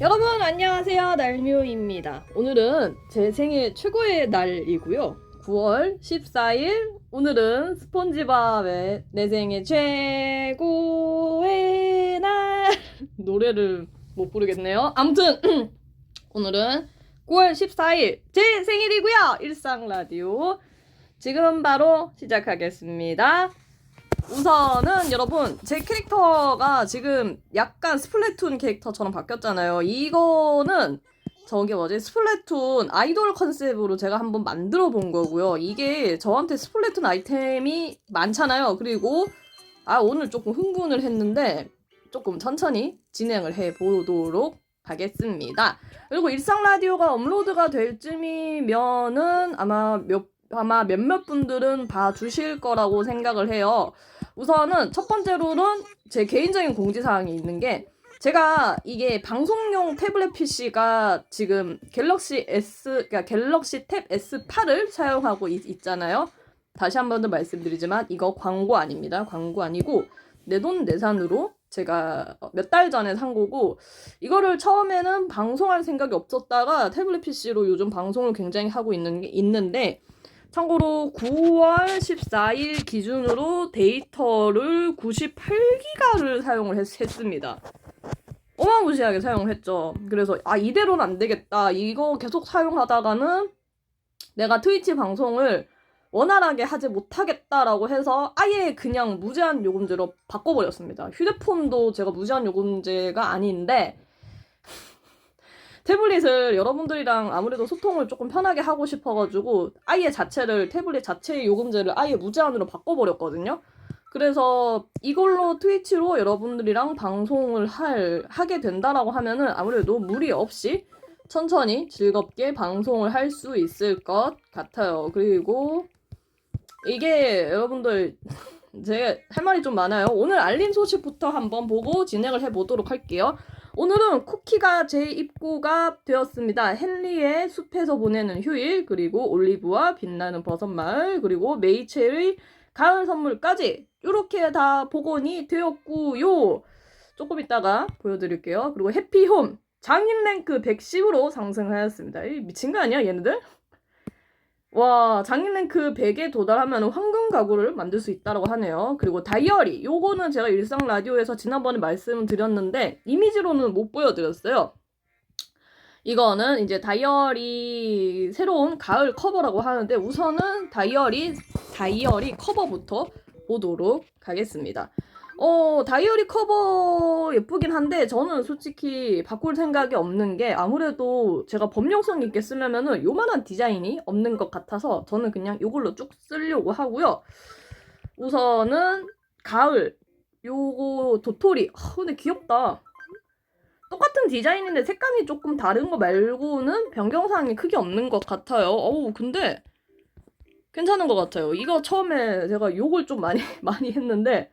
여러분 안녕하세요. 날묘입니다. 오늘은 제 생일 최고의 날이고요. 9월 14일 오늘은 스폰지밥의 내 생일 최고의 날. 노래를 못 부르겠네요. 아무튼 오늘은 9월 14일 제 생일이고요. 일상 라디오. 지금 바로 시작하겠습니다 우선은 여러분 제 캐릭터가 지금 약간 스플래툰 캐릭터처럼 바뀌었잖아요. 이거는 저게 뭐지 스플래툰 아이돌 컨셉으로 제가 한번 만들어 본 거고요. 이게 저한테 스플래툰 아이템이 많잖아요. 그리고 아 오늘 조금 흥분을 했는데 조금 천천히 진행을 해 보도록 하겠습니다. 그리고 일상 라디오가 업로드가 될 쯤이면은 아마 몇 아마 몇몇 분들은 봐주실 거라고 생각을 해요. 우선은 첫 번째로는 제 개인적인 공지사항이 있는 게 제가 이게 방송용 태블릿 PC가 지금 갤럭시 S, 그러니까 갤럭시 탭 S8을 사용하고 있, 잖아요 다시 한 번 더 말씀드리지만 이거 광고 아닙니다. 광고 아니고 내 돈 내산으로 제가 몇 달 전에 산 거고 이거를 처음에는 방송할 생각이 없었다가 태블릿 PC로 요즘 방송을 굉장히 하고 있는 게 있는데 참고로 9월 14일 기준으로 데이터를 98기가를 사용을 했, 했습니다. 어마무시하게 사용을 했죠. 그래서 아 이대로는 안 되겠다. 이거 계속 사용하다가는 내가 트위치 방송을 원활하게 하지 못하겠다라고 해서 아예 그냥 무제한 요금제로 바꿔버렸습니다. 휴대폰도 제가 무제한 요금제가 아닌데 태블릿을 여러분들이랑 아무래도 소통을 조금 편하게 하고 싶어가지고 아예 자체를 태블릿 자체의 요금제를 아예 무제한으로 바꿔버렸거든요. 그래서 이걸로 트위치로 여러분들이랑 방송을 할, 하게 된다라고 하면은 아무래도 무리 없이 천천히 즐겁게 방송을 할 수 있을 것 같아요. 그리고 이게 여러분들 제가 할 말이 좀 많아요. 오늘 알림 소식부터 한번 보고 진행을 해보도록 할게요. 오늘은 쿠키가 재입고가 되었습니다. 헨리의 숲에서 보내는 휴일, 그리고 올리브와 빛나는 버섯마을, 그리고 메이첼의 가을 선물까지 이렇게 다 복원이 되었고요. 조금 이따가 보여드릴게요. 그리고 해피홈 장인 랭크 110으로 상승하였습니다. 이 미친 거 아니야 얘네들? 와 장인 랭크 100에 도달하면 황금 가구를 만들 수 있다고 하네요. 그리고 다이어리 요거는 제가 일상 라디오에서 지난번에 말씀을 드렸는데 이미지로는 못 보여드렸어요. 이거는 이제 다이어리 새로운 가을 커버라고 하는데 우선은 다이어리 다이어리 커버부터 보도록 하겠습니다. 어, 다이어리 커버 예쁘긴 한데 저는 솔직히 바꿀 생각이 없는 게 아무래도 제가 범용성 있게 쓰려면은 요만한 디자인이 없는 것 같아서 저는 그냥 이걸로 쭉 쓰려고 하고요. 우선은 가을 요거 도토리 아, 근데 귀엽다. 똑같은 디자인인데 색감이 조금 다른 거 말고는 변경사항이 크게 없는 것 같아요. 어우 근데 괜찮은 것 같아요. 이거 처음에 제가 욕을 좀 많이 많이 했는데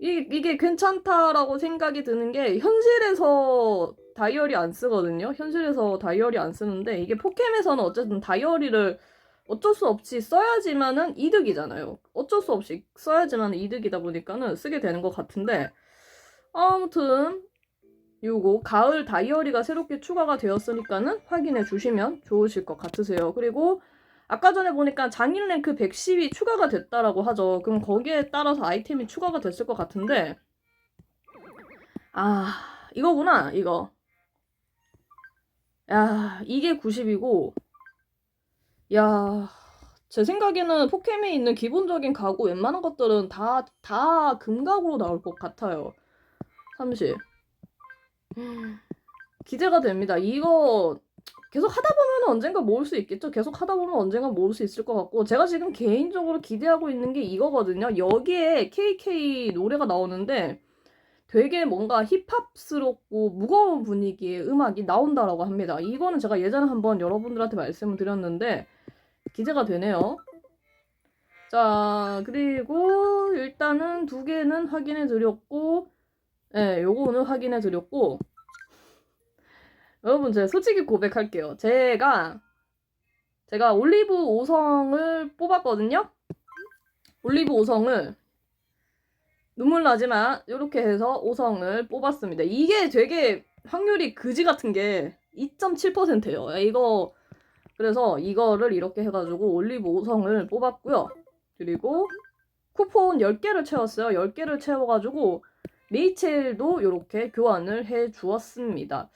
이, 이게 괜찮다라고 생각이 드는 게 현실에서 다이어리 안 쓰거든요. 현실에서 다이어리 안 쓰는데 이게 포캠에서는 어쨌든 다이어리를 어쩔 수 없이 써야지만은 이득이잖아요. 어쩔 수 없이 써야지만 이득이다 보니까는 쓰게 되는 것 같은데 아무튼 요거 가을 다이어리가 새롭게 추가가 되었으니까는 확인해 주시면 좋으실 것 같으세요. 그리고 아까 전에 보니까 장인 랭크 110이 추가가 됐다라고 하죠. 그럼 거기에 따라서 아이템이 추가가 됐을 것 같은데. 아 이거구나 이거. 야 이게 90이고. 야 제 생각에는 포켓에 있는 기본적인 가구 웬만한 것들은 다 다 금가구로 나올 것 같아요. 30 기대가 됩니다. 이거 계속 하다 보면 언젠가 모을 수 있겠죠. 계속 하다 보면 언젠가 모을 수 있을 것 같고 제가 지금 개인적으로 기대하고 있는 게 이거거든요. 여기에 KK 노래가 나오는데 되게 뭔가 힙합스럽고 무거운 분위기의 음악이 나온다라고 합니다. 이거는 제가 예전에 한번 여러분들한테 말씀을 드렸는데 기대가 되네요. 자, 그리고 일단은 두 개는 확인해 드렸고, 예, 네, 요거는 확인해 드렸고, 여러분 제가 솔직히 고백할게요. 제가 제가 올리브 5성을 뽑았거든요. 올리브 5성을 눈물 나지만 이렇게 해서 5성을 뽑았습니다. 이게 되게 확률이 그지 같은 게 2.7%예요. 이거 그래서 이거를 이렇게 해가지고 올리브 5성을 뽑았고요. 그리고 쿠폰 10개를 채웠어요. 10개를 채워가지고 레이첼도 이렇게 교환을 해 주었습니다.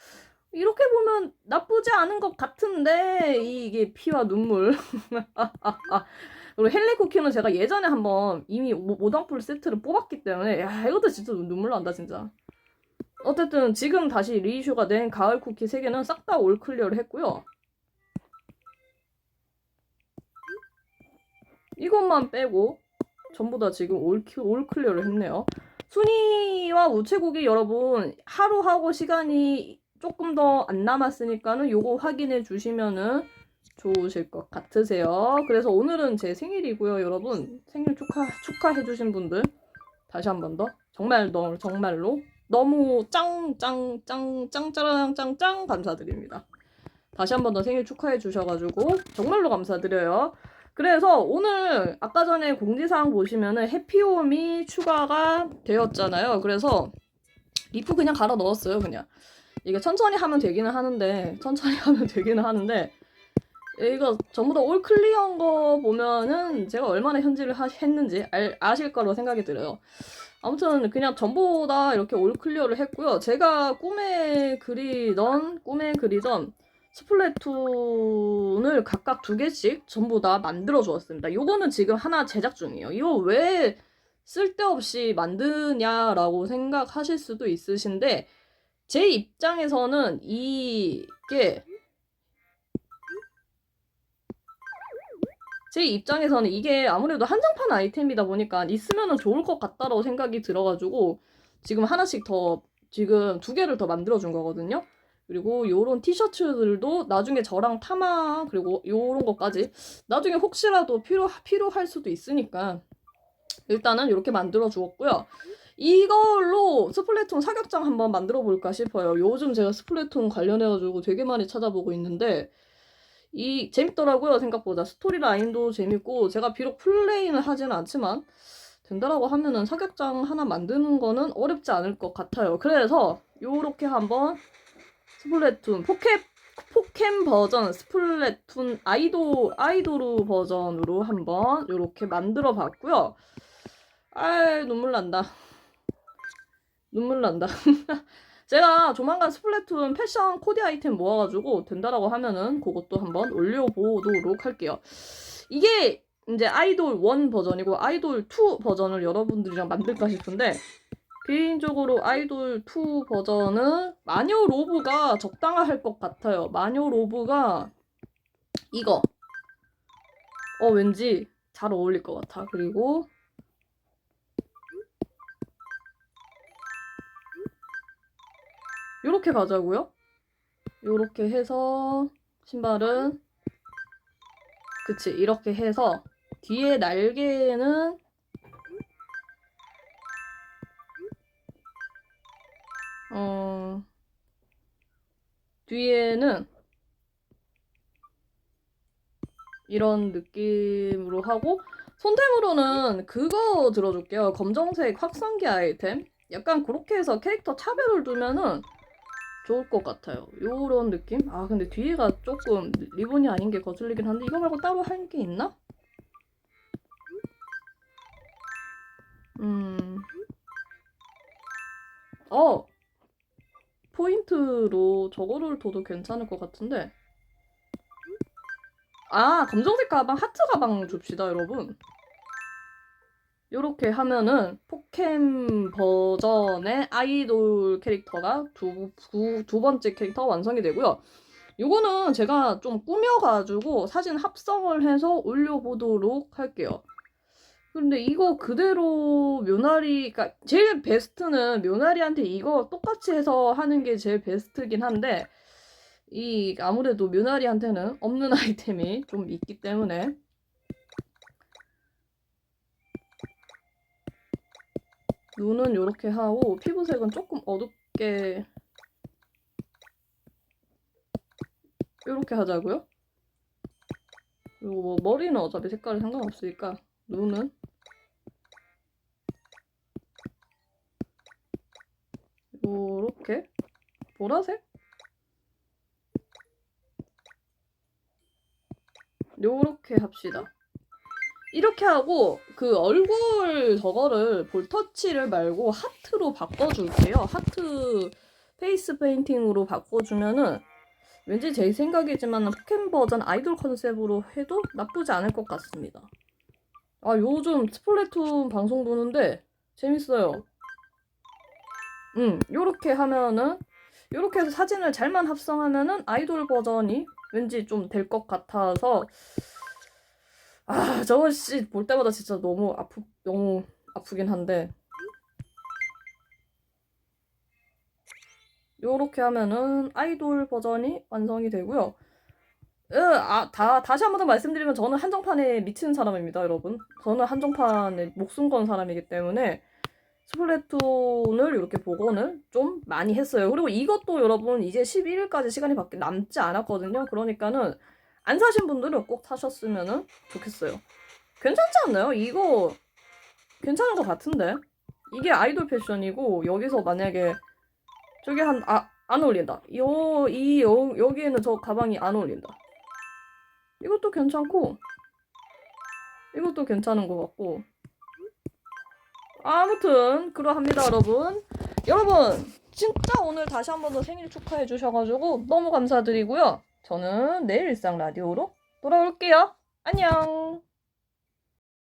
이렇게 보면 나쁘지 않은 것 같은데 이게 피와 눈물. 그리고 헬리 쿠키는 제가 예전에 한번 이미 모- 모던풀 세트를 뽑았기 때문에 야 이것도 진짜 눈물 난다 진짜. 어쨌든 지금 다시 리이슈가 된 가을 쿠키 3개는 싹 다 올 클리어를 했고요. 이것만 빼고 전부 다 지금 올, 키- 올 클리어를 했네요. 순위와 우체국이 여러분 하루 하고 시간이 조금 더 안 남았으니까는 요거 확인해 주시면은 좋으실 것 같으세요. 그래서 오늘은 제 생일이고요, 여러분. 생일 축하 축하해 주신 분들 다시 한 번 더 정말 너 정말로 너무 짱 짱 짱짱짱짱짱 감사드립니다. 다시 한 번 더 생일 축하해 주셔가지고 정말로 감사드려요. 그래서 오늘 아까 전에 공지사항 보시면은 해피홈이 추가가 되었잖아요. 그래서 리프 그냥 갈아 넣었어요, 그냥. 이게 천천히 하면 되기는 하는데 천천히 하면 되기는 하는데 이거 전부 다 올 클리어한 거 보면은 제가 얼마나 현질을 하, 했는지 알, 아실 거로 생각이 들어요. 아무튼 그냥 전부 다 이렇게 올 클리어를 했고요. 제가 꿈에 그리던 꿈에 그리던 스플래툰을 각각 두 개씩 전부 다 만들어 주었습니다. 요거는 지금 하나 제작 중이에요. 이거 왜 쓸데없이 만드냐라고 생각하실 수도 있으신데 제 입장에서는 이게 제 입장에서는 이게 아무래도 한정판 아이템이다 보니까 있으면 좋을 것 같다라고 생각이 들어가지고 지금 하나씩 더 지금 두 개를 더 만들어 준 거거든요. 그리고 요런 티셔츠들도 나중에 저랑 타마 그리고 요런 것까지 나중에 혹시라도 필요 필요할 수도 있으니까 일단은 이렇게 만들어 주었고요. 이걸로 스플래툰 사격장 한번 만들어 볼까 싶어요. 요즘 제가 스플래툰 관련해가지고 되게 많이 찾아보고 있는데 이 재밌더라고요 생각보다 스토리 라인도 재밌고 제가 비록 플레이는 하지는 않지만 된다라고 하면은 사격장 하나 만드는 거는 어렵지 않을 것 같아요. 그래서 요렇게 한번 스플래툰 포켓 포캠 버전 스플래툰 아이돌 아이도르 버전으로 한번 요렇게 만들어 봤고요. 아 눈물 난다. 눈물 난다. 제가 조만간 스플래툰 패션 코디 아이템 모아가지고 된다라고 하면은 그것도 한번 올려보도록 할게요. 이게 이제 아이돌 1 버전이고 아이돌 2 버전을 여러분들이랑 만들까 싶은데 개인적으로 아이돌 2 버전은 마녀 로브가 적당할 것 같아요. 마녀 로브가 이거 어 왠지 잘 어울릴 것 같아. 그리고 요렇게 가자고요. 요렇게 해서 신발은 그치 이렇게 해서 뒤에 날개는 어 뒤에는 이런 느낌으로 하고 손템으로는 그거 들어줄게요. 검정색 확성기 아이템. 약간 그렇게 해서 캐릭터 차별을 두면은 좋을 것 같아요. 요런 느낌? 아, 근데 뒤에가 조금 리본이 아닌 게 거슬리긴 한데, 이거 말고 따로 할 게 있나? 음. 어! 포인트로 저거를 둬도 괜찮을 것 같은데. 아, 검정색 가방, 하트 가방 줍시다, 여러분. 요렇게 하면은 포캠 버전의 아이돌 캐릭터가 두, 두, 두 번째 캐릭터가 완성이 되고요. 요거는 제가 좀 꾸며가지고 사진 합성을 해서 올려보도록 할게요. 근데 이거 그대로 묘나리, 그니까 제일 베스트는 묘나리한테 이거 똑같이 해서 하는 게 제일 베스트긴 한데, 이 아무래도 묘나리한테는 없는 아이템이 좀 있기 때문에 눈은 이렇게 하고 피부색은 조금 어둡게 이렇게 하자고요. 그리고 뭐 머리는 어차피 색깔이 상관없으니까 눈은 요렇게 보라색 요렇게 합시다. 이렇게 하고 그 얼굴 저거를 볼터치를 말고 하트로 바꿔줄게요. 하트 페이스 페인팅으로 바꿔주면은 왠지 제 생각이지만 포켓 버전 아이돌 컨셉으로 해도 나쁘지 않을 것 같습니다. 아 요즘 스플래툰 방송 보는데 재밌어요. 음 요렇게 하면은 요렇게 해서 사진을 잘만 합성하면은 아이돌 버전이 왠지 좀 될 것 같아서 아 저거 씨볼 때마다 진짜 너무 아프 너무 아프긴 한데 요렇게 하면은 아이돌 버전이 완성이 되고요. 으, 아, 다, 다시 한 번 더 말씀드리면 저는 한정판에 미치는 사람입니다, 여러분. 저는 한정판에 목숨 건 사람이기 때문에 스플래툰을 이렇게 복원을 좀 많이 했어요. 그리고 이것도 여러분 이제 11일까지 시간이 밖에 남지 않았거든요. 그러니까는 안 사신 분들은 꼭 사셨으면 좋겠어요. 괜찮지 않나요? 이거 괜찮은 것 같은데? 이게 아이돌 패션이고 여기서 만약에 저기 한, 아, 안 어울린다. 요, 이, 여, 여기에는 저 가방이 안 어울린다. 이것도 괜찮고, 이것도 괜찮은 것 같고. 아무튼, 그러합니다, 여러분. 여러분, 진짜 오늘 다시 한 번 더 생일 축하해 주셔가지고 너무 감사드리고요. 저는 내일 일상 라디오로 돌아올게요. 안녕!